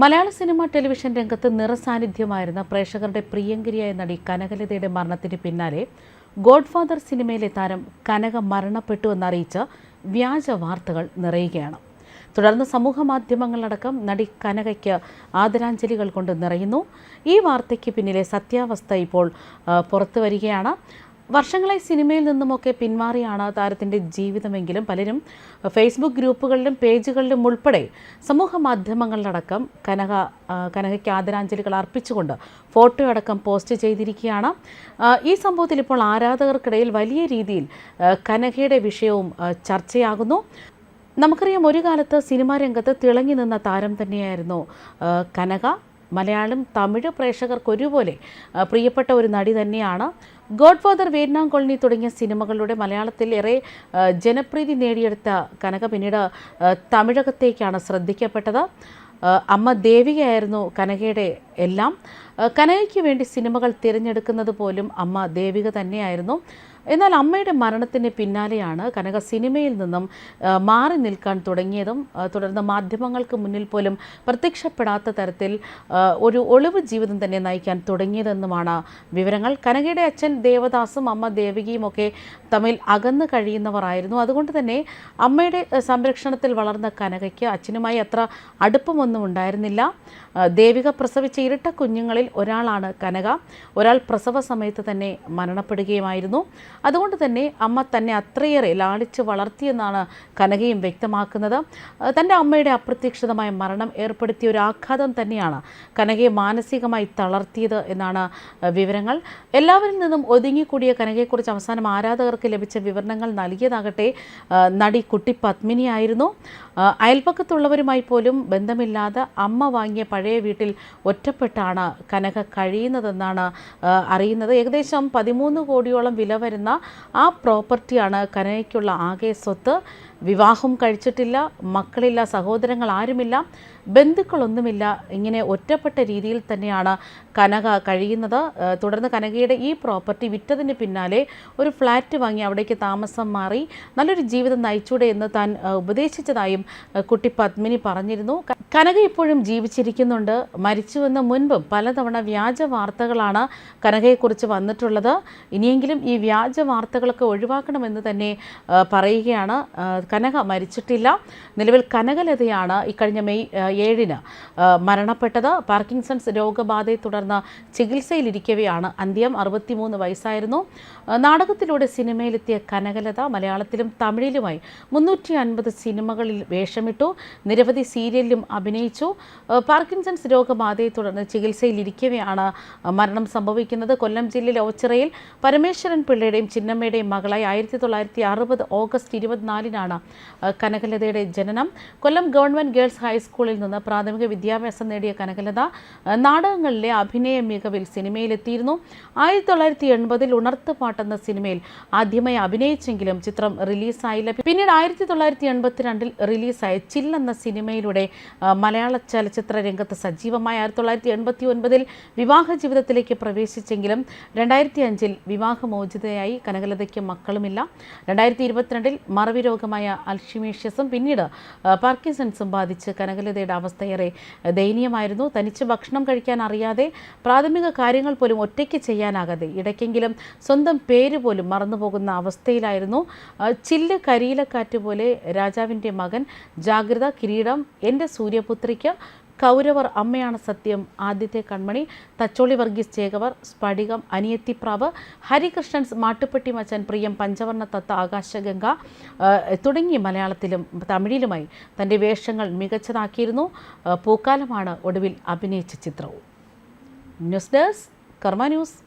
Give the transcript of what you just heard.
മലയാള cinema television രംഗത്ത് നിറസാന്നിധ്യമായിരുന്ന പ്രേക്ഷകരുടെ പ്രിയങ്കരിയായ നടി കനകലതയുടെ മരണത്തിന് പിന്നാലെ ഗോഡ്ഫാദർ സിനിമയിലെ താരം കനക മരണപ്പെട്ടു എന്നറിയിച്ച വ്യാജ വാർത്തകൾ നിറയുകയാണ്. തുടർന്ന് സമൂഹ മാധ്യമങ്ങളടക്കം നടി കനകയ്ക്ക് ആദരാഞ്ജലികൾ കൊണ്ട് നിറയുന്നു. ഈ വാർത്തയ്ക്ക് പിന്നിലെ സത്യാവസ്ഥ ഇപ്പോൾ പുറത്തു വരികയാണ്. വർഷങ്ങളായി സിനിമയിൽ നിന്നുമൊക്കെ പിന്മാറിയാണ് താരത്തിന്റെ ജീവിതമെങ്കിലും പലരും ഫേസ്ബുക്ക് ഗ്രൂപ്പുകളിലും പേജുകളിലും ഉൾപ്പെടെ സമൂഹ മാധ്യമങ്ങളിലടക്കം കനക കനകയ്ക്ക് ആദരാഞ്ജലികൾ അർപ്പിച്ചുകൊണ്ട് ഫോട്ടോ അടക്കം പോസ്റ്റ് ചെയ്തിരിക്കുകയാണ്. ഈ സംഭവത്തിൽ ഇപ്പോൾ ആരാധകർക്കിടയിൽ വലിയ രീതിയിൽ കനകയുടെ വിഷയവും ചർച്ചയാകുന്നു. നമുക്കറിയാം ഒരു കാലത്ത് സിനിമാ രംഗത്ത് തിളങ്ങി നിന്ന താരം തന്നെയായിരുന്നു കനക. മലയാളം തമിഴ് പ്രേക്ഷകർക്ക് ഒരുപോലെ പ്രിയപ്പെട്ട ഒരു നടി തന്നെയാണ്. ഗോഡ് ഫാദർ വിയറ്റ്നാം കോളനി തുടങ്ങിയ സിനിമകളിലൂടെ മലയാളത്തിൽ ഏറെ ജനപ്രീതി നേടിയെടുത്ത കനക പിന്നീട് തമിഴകത്തേക്കാണ് ശ്രദ്ധിക്കപ്പെട്ടത്. അമ്മ ദേവികയായിരുന്നു കനകയുടെ എല്ലാം കനകയ്ക്ക് വേണ്ടി സിനിമകൾ തിരഞ്ഞെടുക്കുന്നത് പോലും അമ്മ ദേവിക തന്നെയായിരുന്നു. എന്നാൽ അമ്മയുടെ മരണത്തിന് പിന്നാലെയാണ് കനക സിനിമയിൽ നിന്നും മാറി നിൽക്കാൻ തുടങ്ങിയതും തുടർന്ന് മാധ്യമങ്ങൾക്ക് മുന്നിൽ പോലും പ്രത്യക്ഷപ്പെടാത്ത തരത്തിൽ ഒരു ഒളിവ് ജീവിതം തന്നെ നയിക്കാൻ തുടങ്ങിയതെന്നുമാണ് വിവരങ്ങൾ. കനകയുടെ അച്ഛൻ ദേവദാസും അമ്മ ദേവികയും ഒക്കെ തമ്മിൽ അകന്നു കഴിയുന്നവരായിരുന്നു. അതുകൊണ്ട് തന്നെ അമ്മയുടെ സംരക്ഷണത്തിൽ വളർന്ന കനകയ്ക്ക് അച്ഛനുമായി അത്ര അടുപ്പമൊന്നും ഉണ്ടായിരുന്നില്ല. ദേവിക പ്രസവിച്ച ഇരട്ട കുഞ്ഞുങ്ങളിൽ ഒരാളാണ് കനക. ഒരാൾ പ്രസവ സമയത്ത് തന്നെ മരണപ്പെടുകയുമായിരുന്നു. അതുകൊണ്ട് തന്നെ അമ്മ തന്നെ അത്രയേറെ ലാളിച്ച് വളർത്തിയെന്നാണ് കനകയും വ്യക്തമാക്കുന്നത്. തന്റെ അമ്മയുടെ അപ്രതീക്ഷിതമായ മരണം ഏർപ്പെടുത്തിയ ഒരു ആഘാതം തന്നെയാണ് കനകയെ മാനസികമായി തളർത്തിയത് എന്നാണ് വിവരങ്ങൾ. എല്ലാവരിൽ നിന്നും ഒതുങ്ങിക്കൂടിയ കനകയെക്കുറിച്ച് അവസാനം ആരാധകർക്ക് ലഭിച്ച വിവരണങ്ങൾ നൽകിയതാകട്ടെ നടി കുട്ടി പത്മിനിയായിരുന്നു അയൽപക്കത്തുള്ളവരുമായി പോലും ബന്ധമില്ലാതെ അമ്മ വാങ്ങിയ പഴയ വീട്ടിൽ ഒറ്റപ്പെട്ടാണ് കനക കഴിയുന്നതെന്നാണ് അറിയുന്നത്. ഏകദേശം പതിമൂന്ന് കോടിയോളം വില വരുന്ന ആ പ്രോപ്പർട്ടിയാണ് കനകയ്ക്കുള്ള ആകെ സ്വത്ത്. വിവാഹം കഴിച്ചിട്ടില്ല മക്കളില്ല സഹോദരങ്ങൾ ആരുമില്ല ബന്ധുക്കളൊന്നുമില്ല. ഇങ്ങനെ ഒറ്റപ്പെട്ട രീതിയിൽ തന്നെയാണ് കനക കഴിയുന്നത്. തുടർന്ന് കനകയുടെ ഈ പ്രോപ്പർട്ടി വിറ്റതിന് പിന്നാലെ ഒരു ഫ്ലാറ്റ് വാങ്ങി അവിടേക്ക് താമസം മാറി. നല്ലൊരു ജീവിതം നയിച്ചൂടെ എന്ന് താൻ ഉപദേശിച്ചതായും കുട്ടി പത്മിനി പറഞ്ഞിരുന്നു. കനക ഇപ്പോഴും ജീവിച്ചിരിക്കുന്നുണ്ട്. മരിച്ചുവെന്ന് മുൻപും പലതവണ വ്യാജ വാർത്തകളാണ് കനകയെക്കുറിച്ച് വന്നിട്ടുള്ളത്. ഇനിയെങ്കിലും ഈ വ്യാജ വാർത്തകളൊക്കെ ഒഴിവാക്കണമെന്ന് തന്നെ പറയുകയാണ്. കനക മരിച്ചിട്ടില്ല. നിലവിൽ കനകലതയാണ് ഇക്കഴിഞ്ഞ മെയ് ഏഴിന് മരണപ്പെട്ടത്. പാർക്കിൻസൺസ് രോഗബാധയെ തുടർന്ന് ചികിത്സയിലിരിക്കവെയാണ് അന്ത്യം. അറുപത്തിമൂന്ന് വയസ്സായിരുന്നു. നാടകത്തിലൂടെ സിനിമയിലെത്തിയ കനകലത മലയാളത്തിലും തമിഴിലുമായി മുന്നൂറ്റി അൻപത് സിനിമകളിൽ വേഷമിട്ടു. നിരവധി സീരിയലിലും അഭിനയിച്ചു. പാർക്കിൻസൺസ് രോഗബാധയെ തുടർന്ന് ചികിത്സയിലിരിക്കവെയാണ് ആ, മരണം സംഭവിക്കുന്നത്. കൊല്ലം ജില്ലയിലെ ഓച്ചിറയിൽ പരമേശ്വരൻ പിള്ളയുടെയും ചിന്നമ്മയുടെയും മകളായി ആയിരത്തി തൊള്ളായിരത്തി അറുപത് ഓഗസ്റ്റ് ഇരുപത്തിനാലിനാണ് കനകലതയുടെ ജനനം. കൊല്ലം ഗവൺമെന്റ് ഗേൾസ് ഹൈസ്കൂളിൽ നിന്ന് പ്രാഥമിക വിദ്യാഭ്യാസം നേടിയ കനകലത നാടകങ്ങളിലെ അഭിനയ മികവിൽ സിനിമയിലെത്തിയിരുന്നു. ആയിരത്തി തൊള്ളായിരത്തി എൺപതിൽ ഉണർത്തുപാട്ടെന്ന സിനിമയിൽ ആദ്യമായി അഭിനയിച്ചെങ്കിലും ചിത്രം റിലീസായില്ല. പിന്നീട് ആയിരത്തി തൊള്ളായിരത്തി എൺപത്തിരണ്ടിൽ റിലീസായ ചില്ലെന്ന സിനിമയിലൂടെ മലയാള ചലച്ചിത്ര രംഗത്ത് സജീവമായ ആയിരത്തി തൊള്ളായിരത്തി എൺപത്തി ഒൻപതിൽ വിവാഹ ജീവിതത്തിലേക്ക് പ്രവേശിച്ചെങ്കിലും രണ്ടായിരത്തി അഞ്ചിൽ വിവാഹമോചിതയായി കനകലതയ്ക്ക് മക്കളുമില്ല. രണ്ടായിരത്തി ഇരുപത്തിരണ്ടിൽ മറവി രോഗമായ അൽഷിമേഷ്യസും പിന്നീട് പാർക്കിൻസൺസും ബാധിച്ച് കനകലതയുടെ അവസ്ഥയേറെ ദയനീയമായിരുന്നു. തനിച്ച് ഭക്ഷണം കഴിക്കാൻ അറിയാതെ പ്രാഥമിക കാര്യങ്ങൾ പോലും ഒറ്റയ്ക്ക് ചെയ്യാനാകാതെ ഇടയ്ക്കെങ്കിലും സ്വന്തം പേര് പോലും മറന്നുപോകുന്ന അവസ്ഥയിലായിരുന്നു. ചില്ല് കരിയിലക്കാറ്റ് പോലെ രാജാവിന്റെ മകൻ ജാഗ്രത കിരീടം എന്റെ സൂര്യപുത്രിക്ക് കൗരവർ അമ്മയാണ് സത്യം. ആദ്യത്തെ കൺമണി തച്ചോളി വർഗീസ് ചേകവർ സ്ഫടികം അനിയത്തിപ്രാവ് ഹരികൃഷ്ണൻസ് മാട്ടുപ്പെട്ടി മച്ചൻ പ്രിയം പഞ്ചവർണ തത്ത ആകാശഗംഗ തുടങ്ങി മലയാളത്തിലും തമിഴിലുമായി തന്റെ വേഷങ്ങൾ മികച്ചതാക്കിയിരുന്നു. പൂക്കാലമാണ് ഒടുവിൽ അഭിനയിച്ച ചിത്രവും. News desk Karma news.